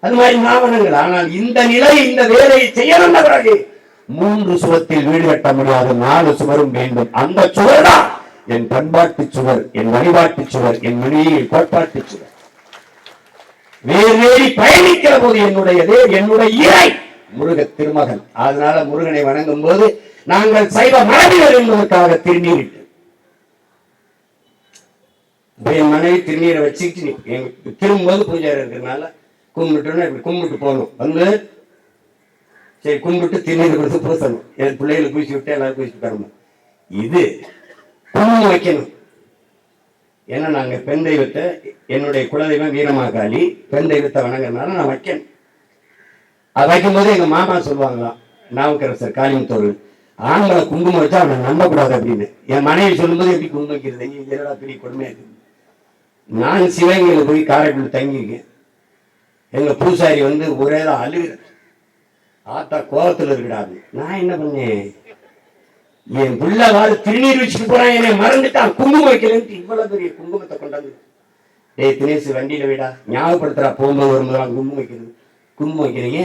அது மாதிரி நாவனங்கள் ஆனால் இந்த நிலை இந்த வேலையை செய்ய பிறகு மூன்று சுவத்தில் வீடு கட்ட முடியாத நாலு சுவரும் வேண்டும். அந்த சுவர் தான் என் பண்பாட்டு சுவர் என் வழிபாட்டு சுவர் என் மொழியை கோட்பாட்டு சுவர். வேறு வேறி பயணிக்கிற போது என்னுடையது என்னுடைய இறை முருக திருமகன். அதனால முருகனை வணங்கும் போது நாங்கள் சைவ மரபினர் என்பதற்காக திருநீரிட்டு. என் மனைவி திருநீரை வச்சுக்கிட்டு நீ- எங்க திரும்பும்போது பூஜை இருக்கிறதுனால கும்பிட்டுன்னா இப்படி கும்பிட்டு போகணும். வந்து சரி கும்பிட்டு திருநீர் கொடுத்து பூசணும் என் பிள்ளைகளை பூசி விட்டு எல்லாரும் குளிச்சுட்டு வரணும் இது குங்குமம் வைக்கணும். ஏன்னா நாங்க பெண் தெய்வத்தை என்னுடைய குலதெய்வம் வீரமாகாளி பெண் தெய்வத்தை வணங்குறதுனால நான் வைக்கணும். அதை வைக்கும்போது எங்க மாமா சொல்லுவாங்களாம் நாவுக்கரசர் காளிமுத்தோர் ஆண்களை குங்குமம் வச்சா அவனை நம்பக்கூடாது அப்படின்னு. என் மனைவி சொல்லும்போது எப்படி குங்குமம் வைக்கிறது? ஐயோ, என்னடா பெரிய கொடுமையாக இருக்குது. நான் சிவகங்கையில் போய் காரைக்குடி தங்கியிருக்கேன். எங்க பூசாரி வந்து ஒரே தான் அழுகிறார் ஆத்தா கோபத்தில் இருக்கிறாரு. நான் என்ன பண்ணேன்? என் புள்ள திருநீர் வச்சுட்டு போறான். என்னை மறந்துட்டான். குங்குமம் வைக்கிறேன்ட்டு இவ்வளவு பெரிய குங்குமத்தை கொண்டாந்து டேய் தினேசு வண்டியில விடா. ஞாபகப்படுத்துறா. போகும்போது வரும்போதெல்லாம் குங்குமம் வைக்கிறது. குங்குமம் வைக்கிறீங்க?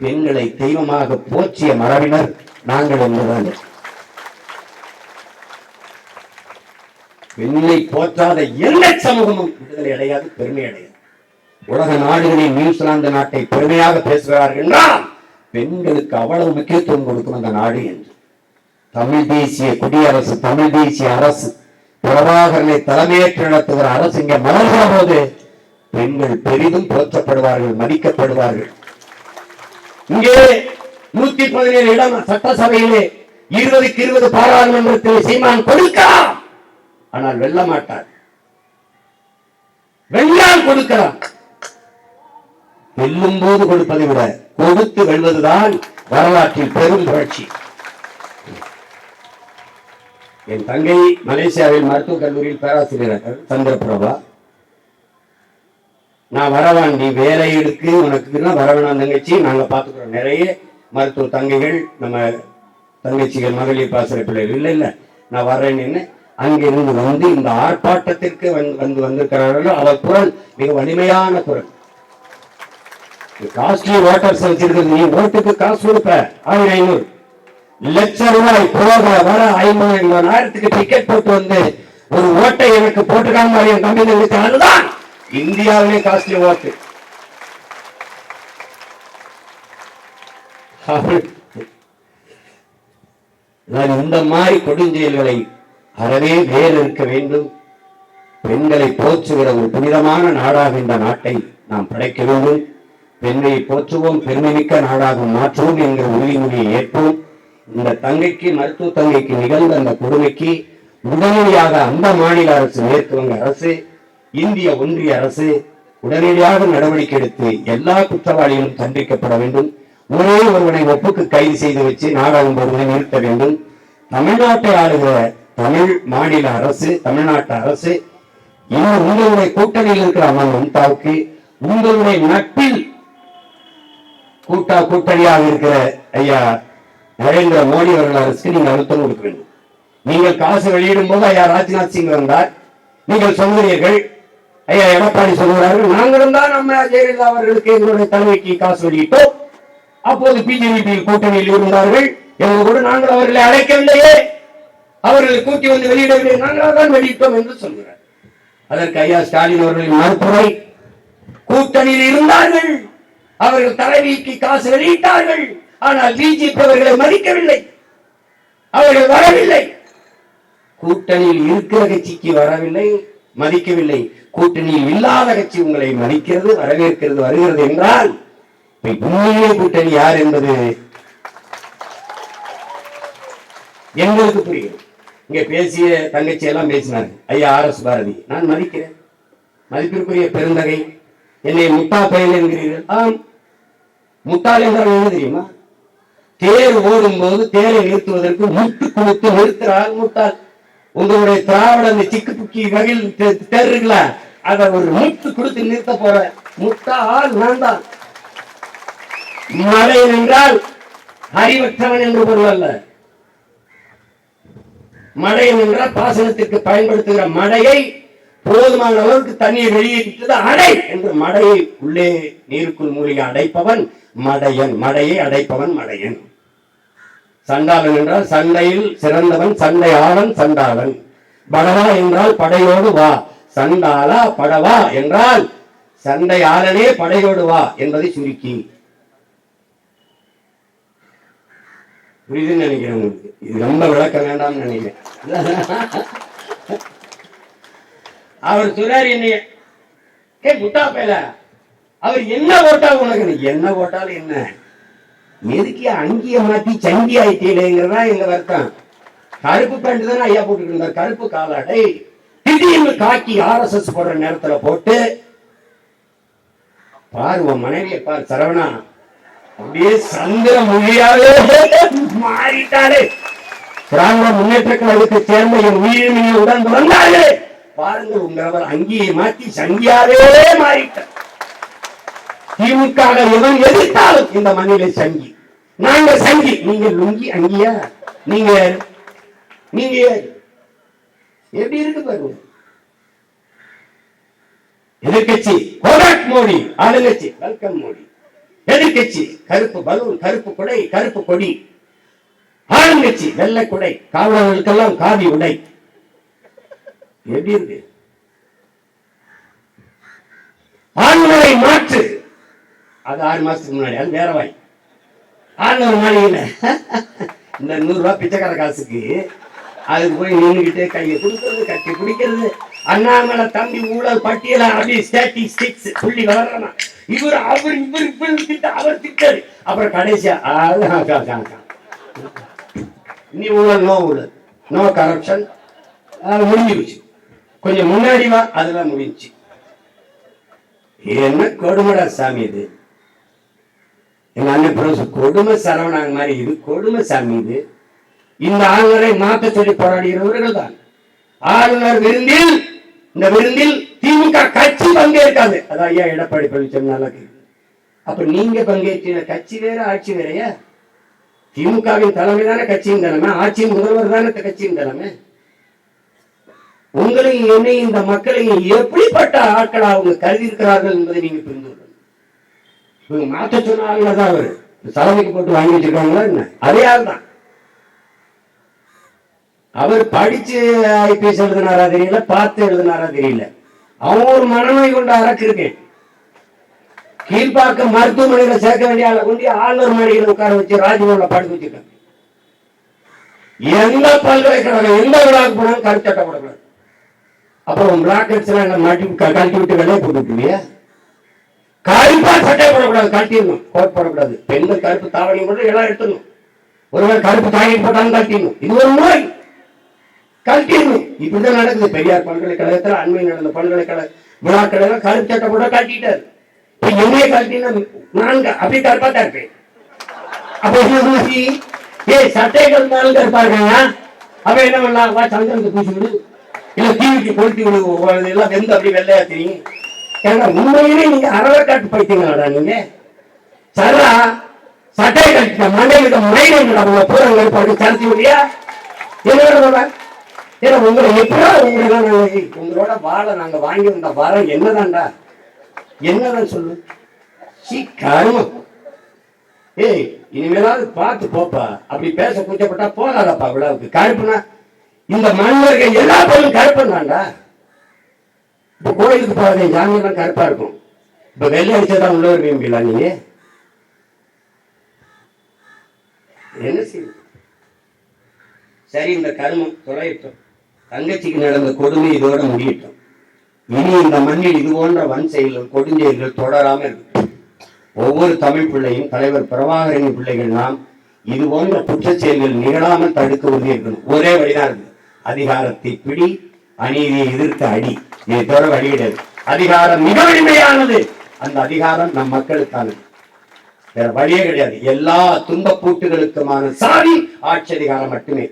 பெண்களை தெய்வமாக போற்றிய மரபினர் நாங்கள் என்பதால் பெண்ணை போற்றாத எந்த சமூகமும் விடுதலை அடையாது பெருமை அடையாது. உலக நாடுகளில் நியூசிலாந்து நாட்டை பெருமையாக பேசுகிறார்கள் பெண்களுக்கு அவ்வளவு முக்கியத்துவம் கொடுக்கும் அந்த நாடு என்று. தமிழ் தேசிய குடியரசு தமிழ் தேசிய அரசு பிரபாகரனை தலைமையேற்று நடத்துகிற அரசு இங்கே மலர்கிற போது பெண்கள் பெரிதும் போற்றப்படுவார்கள் மதிக்கப்படுவார்கள். இங்கே நூத்தி பதினேழு இடம் சட்டசபையிலே இருபதுக்கு இருபது பாராளுமன்றத்தில் சீமான் கொடுக்கலாம். ஆனால் வெல்ல மாட்டார். வெள்ளான் கொடுக்கலாம். வெல்லும் போது கொடுப்பதை விட கொடுத்து வெல்வதுதான் வரலாற்றில் பெரும் புரட்சி. என் தங்கை மலேசியாவில் மருத்துவக் கல்லூரியில் பேராசிரியர் சந்திரபிரபா நான் வரவாண்டி வேலை எடுக்கு உனக்குன்னா வரவேணாம் தங்கச்சி நாங்க பாத்துக்கிறோம் நிறைய மருத்துவ தங்கைகள் நம்ம தங்கச்சிகள் மகளிர் பாசறை பிள்ளைகள் இல்ல இல்லை நான் வர்றேன்னு அங்கிருந்து வந்து இந்த ஆர்ப்பாட்டத்திற்கு வந்து வந்து வந்திருக்கிறார்கள் அவர் குரல் மிக வலிமையான குரல். காஸ்ட்லி வாட்டர்ஸ் வச்சிருக்கிறது நீ ஓட்டுக்கு காசு கொடுப்ப. ஆயிரம் ஐநூறு. லட்ச ரூபாய் போக வர ஐநூறு எண்பதாயிரத்துக்கு டிக்கெட் போட்டு வந்து ஒரு ஓட்டை எனக்கு போட்டுக்காம என் கம்பெனி இருக்கு அதுதான் இந்தியாவிலே காஸ்ட்லி ஓட்டு. நான் இந்த மாதிரி கொடுஞ்செயல்களை அறவே வேறு இருக்க வேண்டும். பெண்களை போற்றுகிற ஒரு புனிதமான நாடாக இந்த நாட்டை நாம் படைக்க வேண்டும். பெண்ணை போற்றுவோம் பெருமைமிக்க நாடாக மாற்றுவோம் என்கிற உறுதிமொழியை ஏற்போம். இந்த தங்கைக்கு மருத்துவ தங்கைக்கு நிகழ்ந்த அந்த கொடுமைக்கு உடனடியாக அந்த மாநில அரசு மேற்கு வங்க அரசு இந்திய ஒன்றிய அரசு உடனடியாக நடவடிக்கை எடுத்து எல்லா குற்றவாளிகளும் தண்டிக்கப்பட வேண்டும். ஒரே ஒருவனை ஒப்புக்கு கைது செய்து வச்சு நாடாளும் ஒருவனை நிறுத்த வேண்டும். தமிழ்நாட்டை ஆளுகிற தமிழ் மாநில அரசு தமிழ்நாட்டு அரசு இன்னும் உங்களுடைய கூட்டணியில் இருக்கிற அம்மன் மம்தாவுக்கு உங்களுடைய நட்பில் கூட்டா கூட்டணியாக இருக்கிற ஐயா நரேந்திர மோடி அவர்கள் அரசுக்கு நீங்கள் அழுத்தம் கொடுக்க வேண்டும். நீங்கள் காசு வெளியிடும் போது ஐயா ராஜ்நாத் சிங் வந்தார். நீங்கள் சொல்கிறீர்கள் ஐயா எடப்பாடி சொல்கிறார்கள் நாங்களும் தான் நம்ம ஜெயலலிதா அவர்களுக்கு எங்களுடைய தலைமைக்கு காசு வெளியிட்டோம். அப்போது பிஜேபி கூட்டணியில் இருந்தார்கள். எங்க கூட நாங்கள் அவர்களை அழைக்கவில்லையே. அவர்களை கூட்டி வந்து வெளியிடவில்லை. நாங்கள் தான் வெளியிட்டோம் என்று சொல்கிறார். அதற்கு ஐயா ஸ்டாலின் அவர்களின் மறுப்புரை கூட்டணியில் இருந்தார்கள். அவர்கள் தலைவிக்கு காசு வெளியிட்டார்கள். ஆனால் பிஜேபி அவர்களை மதிக்கவில்லை. அவர்கள் வரவில்லை. கூட்டணியில் இருக்கிற கட்சிக்கு வரவில்லை மதிக்கவில்லை. கூட்டணியில் இல்லாத கட்சி உங்களை மதிக்கிறது வரவேற்கிறது வருகிறது என்றால் உண்மையிலே கூட்டணி யார் என்பது எங்களுக்கு புரியும் இங்க பேசிய தங்கச்சி எல்லாம் பேசினாங்க. ஐயா ஆர் எஸ் பாரதி. நான் மதிக்கிறேன். மதிப்பிற்குரிய பெருந்தகை என்னை முட்டா பயல் என்கிறீர்கள்? ஆம். முட்டாள் என்றால் என்ன தெரியுமா? தேர் ஓடும் போது தேரை நிறுத்துவதற்கு முட்டு கொடுத்து நிறுத்துறாள் முட்டாள் உங்களுடைய திராவிட அந்த சிக்கு புக்கி வகையில் தேர் இருக்குல்ல அதை ஒரு முட்டு கொடுத்து நிறுத்த போற முட்டாள் நான் தான். மழையன் என்றால் அறிவற்றவன் என்று பொருள் அல்ல. மழையன் என்றால் பாசனத்திற்கு பயன்படுத்துகிற மழையை போதுமான அளவுக்கு தண்ணீர் வெளியேற்றது அடை என்று மடையை உள்ளே நீருக்குள் மூலிகை அடைப்பவன் மடையன் மடையை அடைப்பவன் மடையன். சண்டாளன் என்றால் சண்டையில் சிறந்தவன் சண்டையாளன் சண்டாளன். படவா என்றால் படையோடு வா சண்டாளா படவா என்றால் சண்டையாளனே படையோடு வா என்பதை சுருக்கி. புரியுதுன்னு நினைக்கிறேன் உங்களுக்கு. இது ரொம்ப விளக்க வேண்டாம்னு நினைக்கிறேன். அவர் சொல்றாரு என்னைய கே முட்டா பேல அவர் என்ன ஓட்டா உனக்கு? என்ன ஓட்டாலும் என்ன? எதுக்கு அங்கிய மாத்தி சங்கி ஆயிட்டீங்களேங்கிறதா எங்க வருத்தம். கருப்பு பேண்ட் தானே ஐயா போட்டுட்டு இருந்தார். கருப்பு காலாடை திடீர்னு காக்கி எஸ் போடுற நேரத்துல போட்டு பாரு உன் மனைவியை பார் சரவணா. அப்படியே சந்திர மொழியாவே மாறிட்டாரு திராவிட முன்னேற்ற கழகத்தை சேர்ந்த என் உயிரினை உடன் வந்தார்களே பாருங்கள் உங்களவர் அங்கேயே மாற்றி சங்கியாவே மாறிட்டார். திமுக எவன் எதிர்த்தாலும் இந்த மண்ணிலே சங்கி. நாங்க சங்கி. நீங்க லுங்கி அங்கியா? நீங்க நீங்க எப்படி இருக்கு பாருங்க? எதிர்கட்சி கோடாக் மோடி ஆளுங்கட்சி வெல்கம் மோடி. எதிர்கட்சி கருப்பு பலூன் கருப்பு கொடை கருப்பு கொடி. ஆளுங்கட்சி வெள்ளை கொடை. காவலர்களுக்கெல்லாம் காவி உடை. எப்படி இருக்கு ஆளுநரை மாற்று. அது ஆறு மாசத்துக்கு முன்னாடி அது வேற வாய். ஆளுநர் மாளிகையில இந்த நூறு ரூபாய் பிச்சைக்கார காசுக்கு அதுக்கு போய் நின்றுகிட்டு கையை கொடுக்கறது கட்டி பிடிக்கிறது. அண்ணாமலை தம்பி ஊழல் பட்டியல அப்படி ஸ்டாட்டிஸ்டிக்ஸ் புள்ளி வளர்றான் இவர் அவர் இவர் இவர் திட்ட அவர் திட்டாரு அப்புறம் கடைசியா ஆ, நீ ஊழல் நோ ஊழல். நோ கரப்ஷன் முடிஞ்சு வச்சு கொஞ்சம் முன்னாடி வா அதெல்லாம் முடிஞ்சு என்ன கொடுமடா சாமி இது? எங்க அண்ணன் கொடுமை சரவணாங்க மாதிரி இது கொடுமை சாமி இது. இந்த ஆளுநரை மாற்ற சொல்லி போராடுகிறவர்கள் தான். ஆளுநர் விருந்தில் இந்த விருந்தில் திமுக கட்சி பங்கேற்காது. அதான் ஐயா எடப்பாடி பழனிசாமி அப்ப நீங்க பங்கேற்ற கட்சி வேற ஆட்சி வேறையா? திமுகவின் தலைமை தானே கட்சியின் தலைமை ஆட்சியின் முதல்வர் தானே கட்சியின் தலைமை? உங்களையும் என்னையும் இந்த மக்களையும் எப்படிப்பட்ட ஆட்கள் அவங்க கருதி இருக்கிறார்கள் என்பதை நீங்க புரிந்து கொள்ளணும் இவங்க மாத்த சொன்ன தான் அவரு. சலவைக்கு போட்டு வாங்கி வச்சிருக்காங்களா என்ன? அதே ஆள் தான். அவர் படிச்சு ஐபிஎஸ் எழுதினாரா தெரியல பார்த்து எழுதினாரா தெரியல. அவன் ஒரு மனநோய் கொண்ட அரக்கு இருக்கேன். கீழ்பாக்க மருத்துவமனையில சேர்க்க வேண்டிய ஆளை கொண்டு ஆளுநர் மாளிகையில் உட்கார வச்சு ராஜ்பவன்ல படுக்க வச்சிருக்காங்க. எந்த பல்கலைக்கழகம் எந்த விழாவுக்கு போனாலும் கருத்து போடக்கூடாது அப்புறம் பிளாக்கெட்ஸ் எல்லாம் மாட்டி க- கழட்டி விட்டு வெளியே போட்டு கருப்பா சட்டை போடக்கூடாது கழட்டிடணும். கோட் போடக்கூடாது. பெண்கள் கருப்பு தாவணி போட்டு எல்லாம் எடுத்துடணும். ஒருவேளை கருப்பு தாவணி போட்டாலும் கழட்டிடணும். இது ஒரு நோய் கழட்டிடணும். இப்படிதான் நடக்குது. பெரியார் பல்கலைக்கழகத்தில் அண்மை நடந்த பல்கலைக்கழக விழாக்கள் கருப்பு சட்டை போட கழட்டிட்டாரு. இப்போ என்னையே கழட்டினா நான் அப்படியே கருப்பா தான் இருப்பேன். அப்போ என்ன ஏய் சட்டைகள் மேலும் கருப்பா இருக்காங்க அப்ப என்ன பண்ணலாம்? வா சந்திரனுக்கு பூசி விடு இல்ல டிவிக்கு கொளுத்தி விடு எல்லாம் வெந்து அப்படி வெள்ளையா தெரியும். ஏன்னா உண்மையிலே நீங்க அறவக்காட்டு பைத்தியங்களாடா நீங்க? சரா சட்டை கட்டிட்ட மண்டை கிட்ட மயிலுங்களா உங்க பூரங்க சரத்தி விடியா என்ன சொல்ல ஏன்னா உங்களை உங்களோட வாழை நாங்க வாங்கி வந்த வரம் என்னதான்டா? என்னதான் சொல்லு? சீ கருமம் ஏய் இனிமேலாவது பார்த்து போப்பா. அப்படி பேச கூச்சப்பட்டா போகாதப்பா விழாவுக்கு கருப்புனா இந்த மன்னர்கள் எல்லா பொருளும் கருப்பன் தான்டா இப்ப கோயிலுக்கு போகாத சாமி எல்லாம் கருப்பா இருக்கும். இப்ப வெள்ளை அடிச்சதா உள்ள வருவீங்களா நீங்க? என்ன செய்யும் சரி இந்த கருமம் துறையிட்டோம் தங்கச்சிக்கு நடந்த கொடுமை இதோட முடியட்டும். இனி இந்த மண்ணில் இது போன்ற வன் செயல்கள் கொடுஞ்செயல்கள் தொடராம இருக்கும். ஒவ்வொரு தமிழ் பிள்ளையும் தலைவர் பிரபாகரின் பிள்ளைகள் நாம் இது போன்ற குற்ற செயல்கள் நிகழாமல் தடுக்க உறுதி இருக்கணும் ஒரே வழிதான் இருக்கு. அதிகாரத்தை பிடி அநீதியை எதிர்த்து அடி. இதை தவிர வழி அதிகாரம் மிக வலிமையானது. அந்த அதிகாரம் நம் மக்களுக்கானது. வேற வழியே கிடையாது. எல்லா துன்பப்பூட்டுகளுக்குமான சாதி ஆட்சி அதிகாரம் மட்டுமே.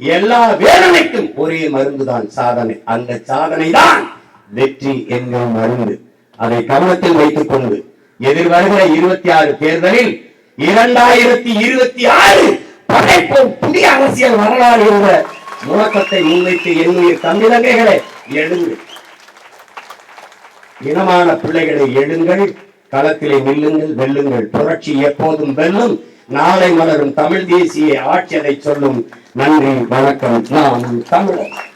எல்லா வேதனைக்கும் ஒரே மருந்துதான் சாதனை. அந்த சாதனை தான் வெற்றி என்கிற மருந்து. அதை கவனத்தில் வைத்துக் கொண்டு எதிர்வருகிற இருபத்தி ஆறு தேர்தலில் இரண்டாயிரத்தி இருபத்தி ஆறு படைப்போம் புதிய அரசியல் வரலாறு என்ற முழக்கத்தை முன்வைத்து என்னுயிர் தமிழகைகளை எழுந்து. இனமான பிள்ளைகளை எழுங்கள் களத்திலே நில்லுங்கள் வெல்லுங்கள். புரட்சி எப்போதும் வெல்லும். நாளை மலரும் தமிழ் தேசிய ஆட்சியதை சொல்லும். நன்றி வணக்கம். நாம் தமிழர்.